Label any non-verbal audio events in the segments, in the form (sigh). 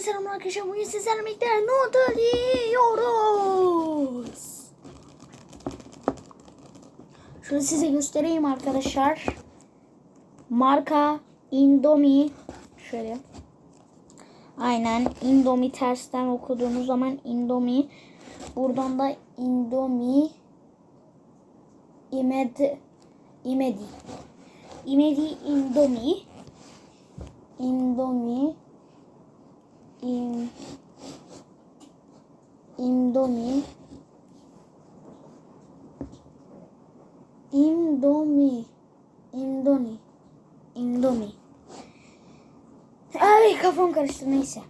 Selam arkadaşlar bugün sizlerle birlikte noodle yiyoruz. Şunu size göstereyim arkadaşlar. Marka Indomie. Şöyle. Aynen Indomie tersten okuduğunuz zaman Indomie. Buradan da Indomie Imedi Imedi Imedi Indomie Indomie in Indomie Indomie Indomie Indomie Ay kafam karıştı neyse.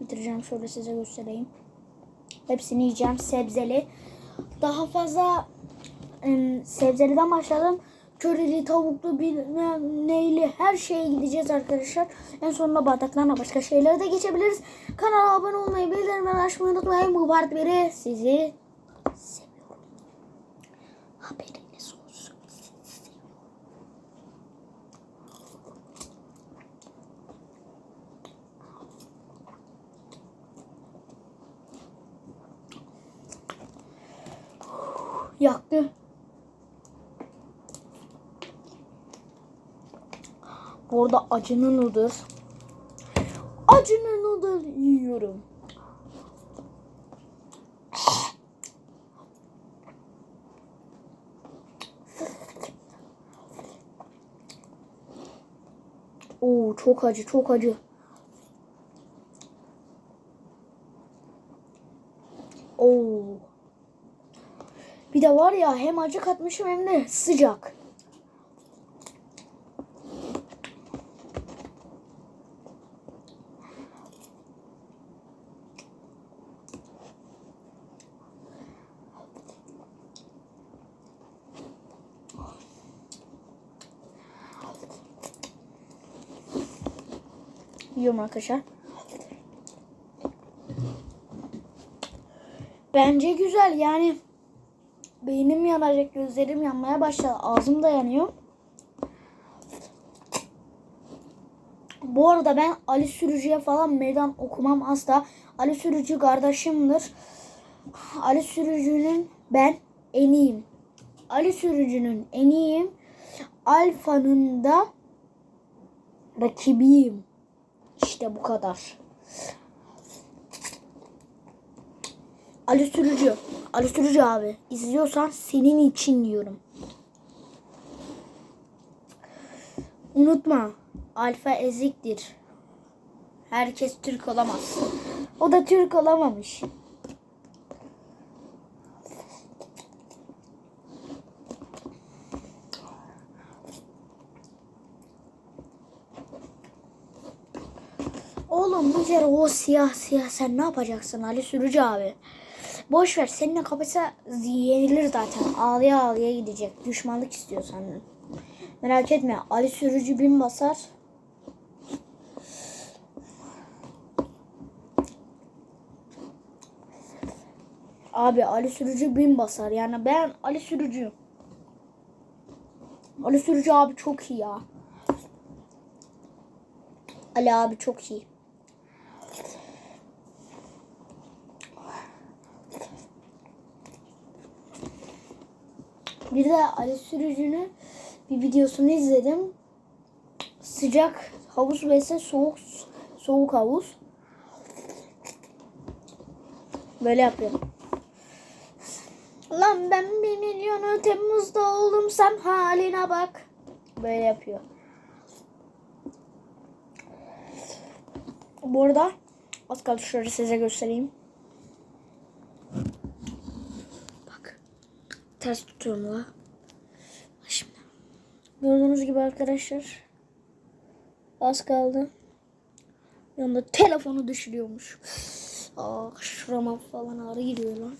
Bitireceğim şöyle size göstereyim. Hepsini yiyeceğim sebzeli. Daha fazla sebzeliden başladım. Körili, tavuklu, bilmem neyli her şeye gideceğiz arkadaşlar. En sonunda bardaklarına başka şeylere de geçebiliriz. Kanala abone olmayı, bildirimleri açmayı unutmayın. Bu part 1'i sizi seviyorum. Haberiniz olsun. Sizi seviyorum. Yaktı. Bu arada acının noodle. Acının noodle yiyorum. Oo çok acı çok acı. Oo. Bir de var ya hem acı katmışım hem de sıcak. Yiyorum arkadaşlar. Bence güzel yani. Beynim yanacak, gözlerim yanmaya başladı. Ağzım da yanıyor. Bu arada ben Ali Sürücü'ye falan meydan okumam asla. Ali Sürücü kardeşimdir. Ali Sürücü'nün ben en iyiyim. Ali Sürücü'nün en iyiyim. Alfa'nın da rakibiyim. İşte bu kadar. Ali Sürücü. Ali Sürücü abi. izliyorsan senin için diyorum. Unutma. Alfa eziktir. Herkes Türk olamaz. O da Türk olamamış. Oğlum bir kere o siyah siyah sen ne yapacaksın Ali Sürücü abi? Boş ver seninle kapışsa yenilir zaten. Ağlaya ağlaya gidecek. Düşmanlık istiyor senden. Merak etme Ali Sürücü bin basar. Abi Ali Sürücü bin basar. Yani ben Ali Sürücü. Ali Sürücü abi çok iyi ya. Ali abi çok iyi. Bir de Ali Sürücü'nün bir videosunu izledim. Sıcak havuz ise soğuk soğuk havuz. Böyle yapıyor. Lan ben bir milyonu Temmuz'da oldum sen haline bak. Böyle yapıyor. Bu arada az kaldı şöyle size göstereyim. Ters tutuyorum la. Şimdi. Gördüğünüz gibi arkadaşlar. Az kaldı. Yanında telefonu düşürüyormuş. Ah şurama falan ağrı giriyor lan.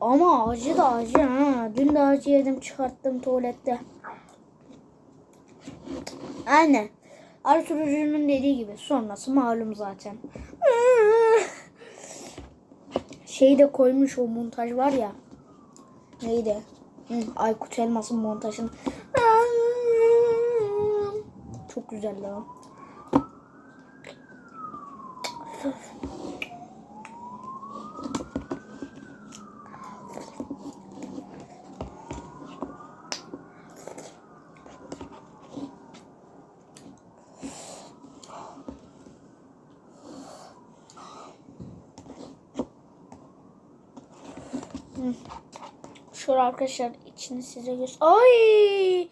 Ama acı da acı ha. Dün de acı yedim çıkarttım tuvalette. Aynen. Arturucu'nun dediği gibi sonrası malum zaten. Şeyi de koymuş o montaj var ya. Neydi? Hı, Aykut Elmas'ın montajını. güzel lan. Şöyle arkadaşlar içini size göster. Ay!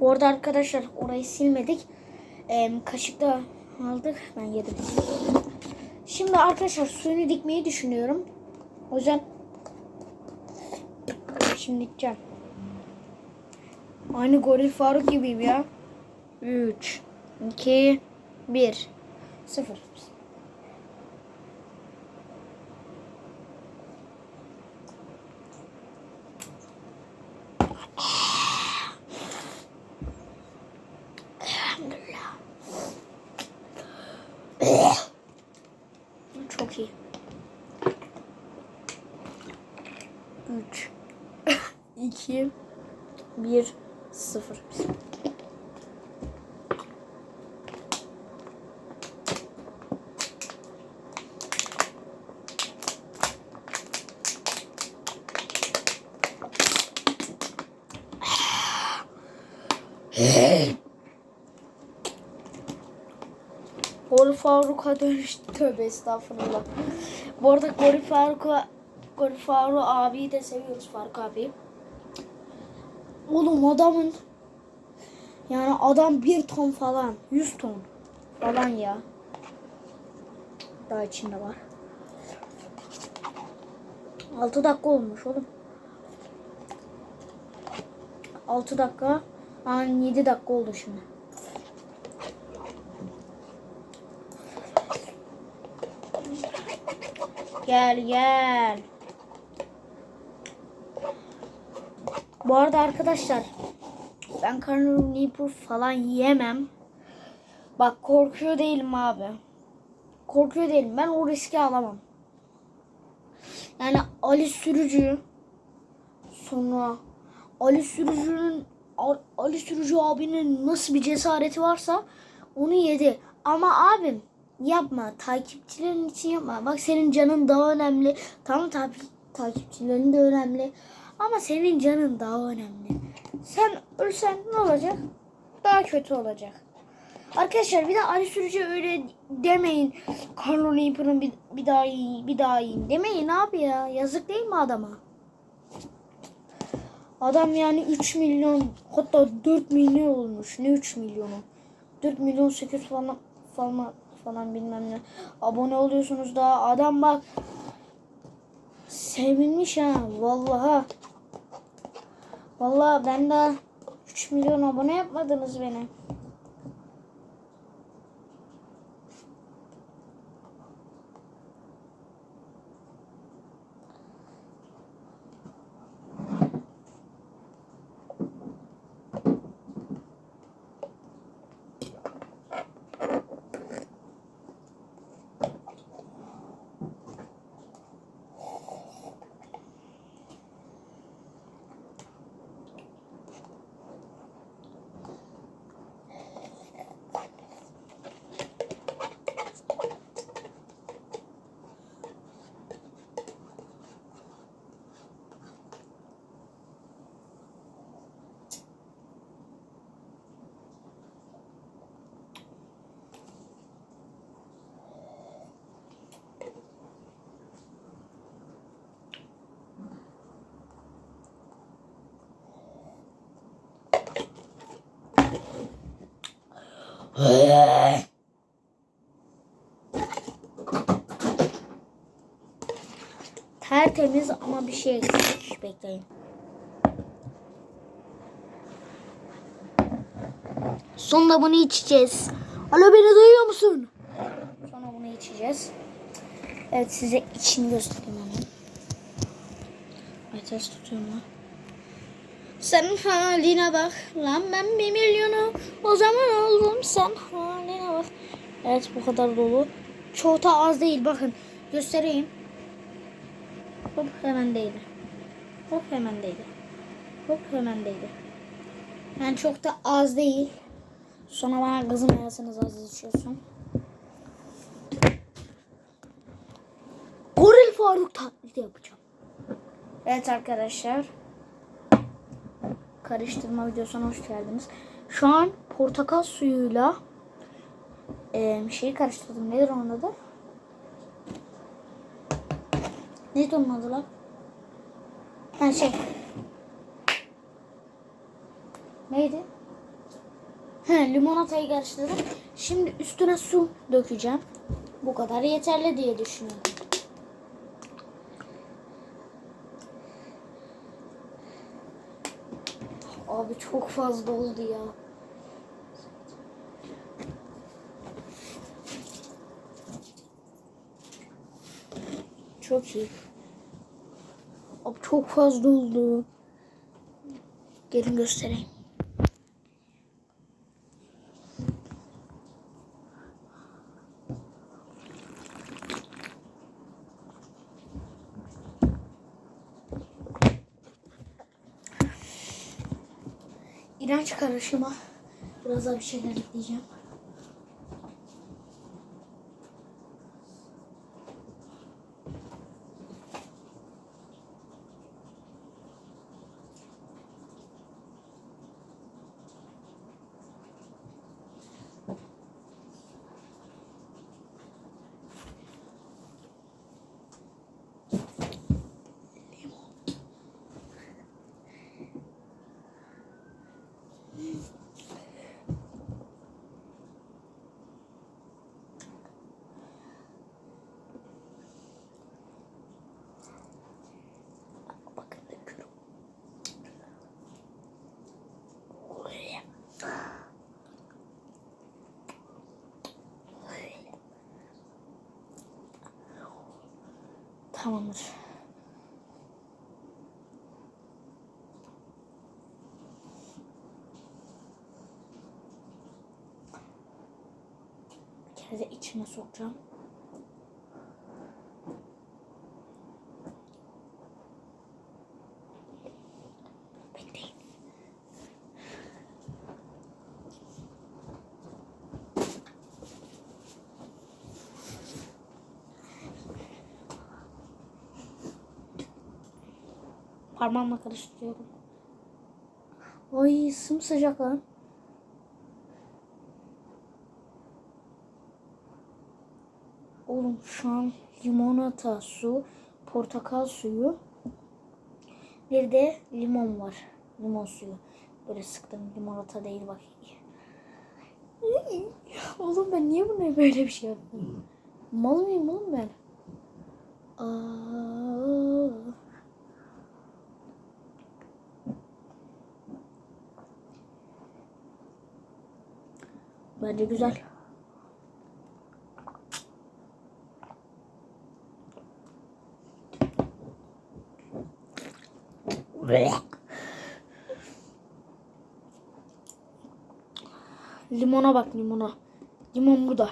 Bu arada arkadaşlar orayı silmedik. Ee, kaşıkla aldık. Ben yedim. Şimdi arkadaşlar suyunu dikmeyi düşünüyorum. O yüzden şimdi dikeceğim. Aynı Goril Faruk gibiyim ya. 3 2 1 0 Elhamdülillah. Çok iyi. 3 2 1 0 Goril Faruk'a dönüştü. Tövbe estağfurullah. Bu arada Goril Faruk'a Goril Faruk abiyi de seviyoruz Faruk abi. Oğlum adamın yani adam bir ton falan. 100 ton falan ya. Daha içinde var. 6 dakika olmuş oğlum. 6 dakika. An 7 dakika oldu şimdi. Gel gel. Bu arada arkadaşlar ben karnıyarık falan yiyemem. Bak korkuyor değilim abi. Korkuyor değilim. Ben o riski alamam. Yani Ali Sürücü sonra Ali Sürücü'nün Al- Ali Sürücü abinin nasıl bir cesareti varsa onu yedi. Ama abim yapma. Takipçilerin için yapma. Bak senin canın daha önemli. Tamam tabi takipçilerin de önemli. Ama senin canın daha önemli. Sen ölsen ne olacak? Daha kötü olacak. Arkadaşlar bir de Ali Sürücü öyle demeyin. Carlo Reaper'ın bir, bir daha iyi, bir daha iyi demeyin abi ya. Yazık değil mi adama? Adam yani 3 milyon hatta 4 milyon olmuş. Ne 3 milyonu? 4 milyon 800 falan falan falan bilmem ne. Abone oluyorsunuz daha. Adam bak sevinmiş ha vallahi. Vallahi ben daha 3 milyon abone yapmadınız beni. Tertemiz ama bir şey eksik. Bekleyin. Sonra bunu içeceğiz. Alo beni duyuyor musun? Sonra bunu içeceğiz. Evet size içini göstereyim hemen. Ay ters tutuyorum lan. Sen haline bak lan ben bir milyonu o zaman oldum sen haline bak. Evet bu kadar dolu. Çok da az değil bakın göstereyim. Hop hemen değdi. Hop hemen değdi. Hop hemen değdi. Yani çok da az değil. Sonra bana kızım ayasınız az içiyorsun. Goril Faruk taklidi yapacağım. Evet arkadaşlar. Karıştırma videosuna hoş geldiniz. Şu an portakal suyuyla eee şeyi karıştırdım. Nedir onun adı? Neydi onun adı lan? Ha şey. Neydi? He, limonatayı karıştırdım. Şimdi üstüne su dökeceğim. Bu kadar yeterli diye düşünüyorum. Abi çok fazla oldu ya. Çok iyi. Abi çok fazla oldu. Gelin göstereyim. Karışıma biraz daha bir şeyler ekleyeceğim. Tamamdır. Bir kere de içine sokacağım. Parmağımla karıştırıyorum. Ay sımsıcak lan. Oğlum şu an limonata su, portakal suyu, bir de limon var. Limon suyu. Böyle sıktım. Limonata değil bak. (laughs) Oğlum ben niye buna böyle bir şey yaptım? Mal mıyım oğlum ben? Aa. Bence güzel. Limona bak limona. Limon burada.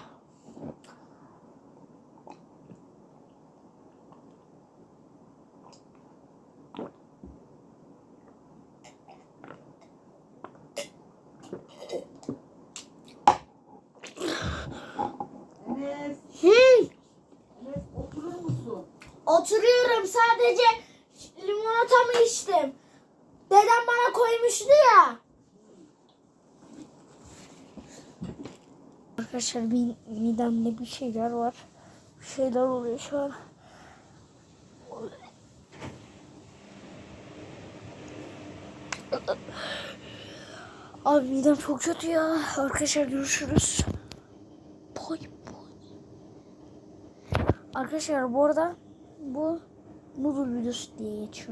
Arkadaşlar mi- midemde bir şeyler var. Bir şeyler oluyor şu an. Abi midem çok kötü ya. Arkadaşlar görüşürüz. Boy boy. Arkadaşlar bu arada bu noodle videosu diye geçiyor.